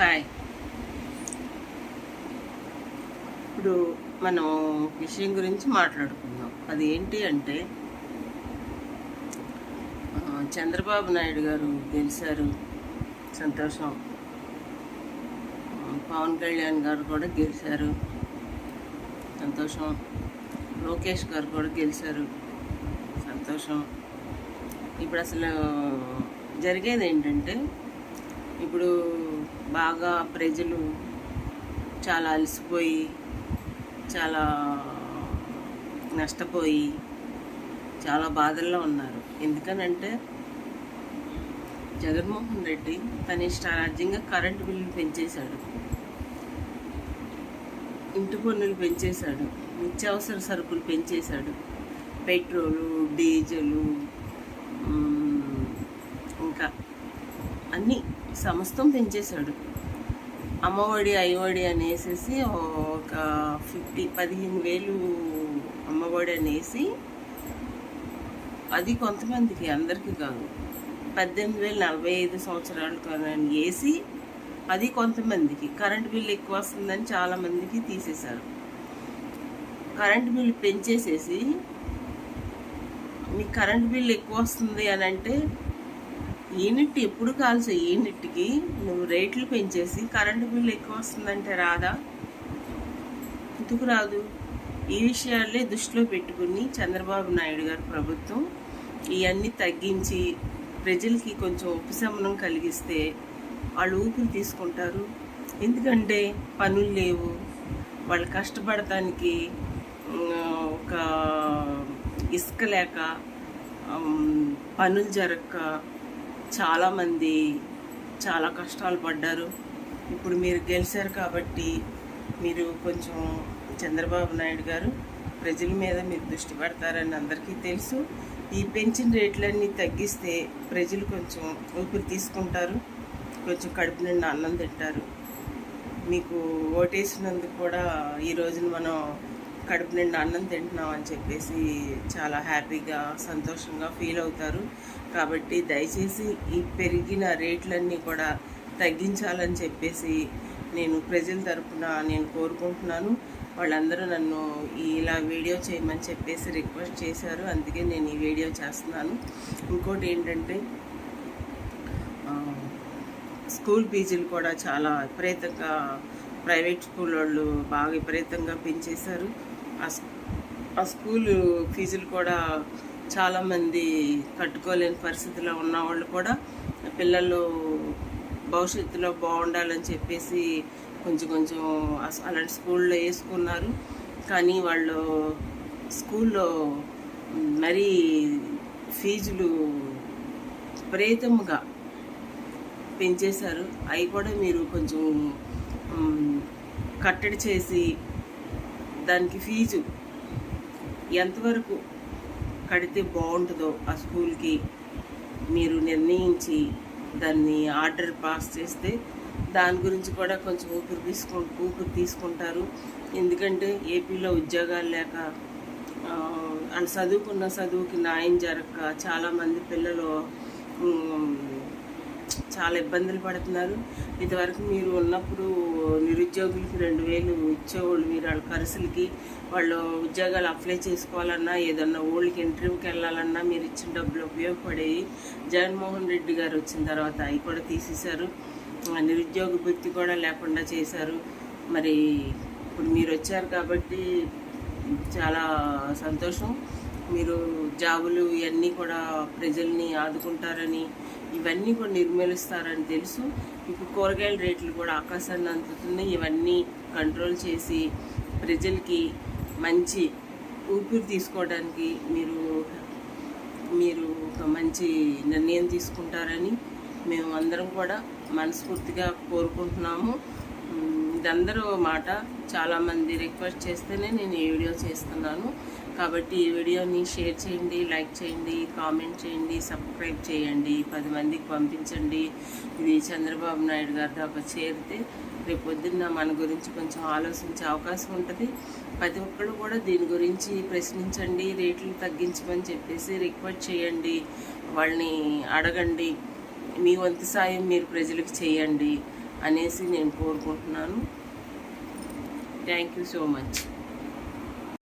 Hi. ఇప్పుడు మనం విషయం గురించి మాట్లాడుకుందాం. అది ఏంటి అంటే చంద్రబాబు నాయుడు గారు గెలిచారు. సంతోషం. పవన్ కళ్యాణ్ గారు కూడా గెలిచారు. సంతోషం. లోకేష్ గారు కూడా గెలిచారు. సంతోషం. ఇప్పుడు అసలు జరిగేది ఏంటంటే ఇప్పుడు బాగా ప్రజలు చాలా అలసిపోయి చాలా నష్టపోయి చాలా బాధల్లో ఉన్నారు. ఎందుకనంటే జగన్మోహన్ రెడ్డి తన ఇష్టారాజ్యంగా కరెంటు బిల్లులు పెంచేశాడు. ఇంటి పన్నులు పెంచేశాడు. నిత్యావసర సరుకులు పెంచేశాడు. పెట్రోలు డీజిలు అన్నీ సమస్తం పెంచేశాడు. అమ్మఒడి అయ్యఒడి అనేసి ఒక ఫిఫ్టీ పదిహేను వేలు అమ్మఒడి అనేసి అది కొంతమందికి అందరికీ కాదు. పద్దెనిమిది వేలు నలభై ఐదు సంవత్సరాలు వేసి అది కొంతమందికి కరెంట్ బిల్లు ఎక్కువ వస్తుందని చాలామందికి తీసేశారు. కరెంట్ బిల్లు పెంచేసేసి మీకు కరెంట్ బిల్లు ఎక్కువ వస్తుంది అని అంటే యూనిట్ ఎప్పుడు కాల్చే యూనిట్కి నువ్వు రేట్లు పెంచేసి కరెంటు బిల్లు ఎక్కువ వస్తుందంటే రాదా? ఎందుకు రాదు? ఈ విషయాలే దృష్టిలో పెట్టుకుని చంద్రబాబు నాయుడు గారు ప్రభుత్వం ఇవన్నీ తగ్గించి ప్రజలకి కొంచెం ఉపశమనం కలిగిస్తే వాళ్ళు ఊపిరి తీసుకుంటారు. ఎందుకంటే పనులు లేవు. వాళ్ళు కష్టపడటానికి ఒక ఇసుక లేక పనులు జరగక చాలామంది చాలా కష్టాలు పడ్డారు. ఇప్పుడు మీరు గెలిచారు కాబట్టి మీరు కొంచెం చంద్రబాబు నాయుడు గారు ప్రజల మీద మీరు దృష్టి పెడతారని అందరికీ తెలుసు. ఈ పెంచిన రేట్లన్నీ తగ్గిస్తే ప్రజలు కొంచెం ఊపిరి తీసుకుంటారు. కొంచెం కడుపు నిండా అన్నం తింటారు. మీకు ఓటేసినందుకు కూడా ఈ రోజున మనం కడుపు నిండా అన్నం తింటున్నాం అని చెప్పేసి చాలా హ్యాపీగా సంతోషంగా ఫీల్ అవుతారు. కాబట్టి దయచేసి ఈ పెరిగిన రేట్లన్నీ కూడా తగ్గించాలని చెప్పేసి నేను ప్రజల తరపున నేను కోరుకుంటున్నాను. వాళ్ళందరూ నన్ను ఇలా వీడియో చేయమని చెప్పేసి రిక్వెస్ట్ చేశారు. అందుకే నేను ఈ వీడియో చేస్తున్నాను. ఇంకోటి ఏంటంటే స్కూల్ ఫీజులు కూడా చాలా విపరీతంగా ప్రైవేట్ స్కూల్ వాళ్ళు బాగా విపరీతంగా పెంచేశారు. ఆ స్కూలు ఆ ఫీజులు కూడా చాలామంది కట్టుకోలేని పరిస్థితిలో ఉన్న వాళ్ళు కూడా పిల్లలు భవిష్యత్తులో బాగుండాలని చెప్పేసి కొంచెం కొంచెం అలాంటి స్కూల్లో వేసుకున్నారు. కానీ వాళ్ళు స్కూల్లో మరీ ఫీజులు విపరీతంగా పెంచేశారు. అవి కూడా మీరు కొంచెం కట్టడి చేసి దానికి ఫీజు. ఎంతవరకు కడితే బాగుంటుందో ఆ స్కూల్కి మీరు నిర్ణయించి దాన్ని ఆర్డర్ పాస్ చేస్తే దాని గురించి కూడా కొంచెం ఊపిరి తీసుకు ఊపిరి తీసుకుంటారు. ఎందుకంటే ఏపీలో ఉద్యోగాలు లేక వాళ్ళు చదువుకున్న చదువుకి న్యాయం జరగక చాలామంది పిల్లలు చాలా ఇబ్బందులు పడుతున్నారు. ఇదివరకు మీరు ఉన్నప్పుడు నిరుద్యోగులకి రెండు వేలు ఇచ్చేవాళ్ళు మీరు వాళ్ళ ఖర్చులకి వాళ్ళు ఉద్యోగాలు అప్లై చేసుకోవాలన్నా ఏదన్నా ఓళ్ళకి ఇంటర్వ్యూకి వెళ్ళాలన్నా మీరు ఇచ్చిన డబ్బులు ఉపయోగపడేవి. జగన్మోహన్ రెడ్డి గారు వచ్చిన తర్వాత అవి కూడా తీసేశారు. నిరుద్యోగ వృత్తి కూడా లేకుండా చేశారు. మరి ఇప్పుడు మీరు వచ్చారు కాబట్టి చాలా సంతోషం. మీరు జాబులు ఇవన్నీ కూడా ప్రజల్ని ఆదుకుంటారని ఇవన్నీ కూడా నిర్మూలిస్తారని తెలుసు. ఇప్పుడు కూరగాయల రేట్లు కూడా ఆకాశాన్ని అందుతున్నాయి. ఇవన్నీ కంట్రోల్ చేసి ప్రజలకి మంచి ఊపిరి తీసుకోవడానికి మీరు మీరు ఒక మంచి నిర్ణయం తీసుకుంటారని మేము అందరం కూడా మనస్ఫూర్తిగా కోరుకుంటున్నాము. ఇదందరూ మాట. చాలామంది రిక్వెస్ట్ చేస్తేనే నేను ఈ వీడియో చేస్తున్నాను. కాబట్టి ఈ వీడియోని షేర్ చేయండి లైక్ చేయండి కామెంట్ చేయండి సబ్స్క్రైబ్ చేయండి. పది మందికి పంపించండి. ఇది చంద్రబాబు నాయుడు గారి దాకా చేరితే రేపు పొద్దున్న మన గురించి కొంచెం ఆలోచించే అవకాశం ఉంటుంది. ప్రతి ఒక్కరు కూడా దీని గురించి ప్రశ్నించండి రేట్లు తగ్గించమని చెప్పేసి రిక్వెస్ట్ చేయండి. వాళ్ళని అడగండి మీ వంతు సాయం మీరు ప్రజలకు చేయండి అనేసి నేను కోరుకుంటున్నాను. Thank you so much.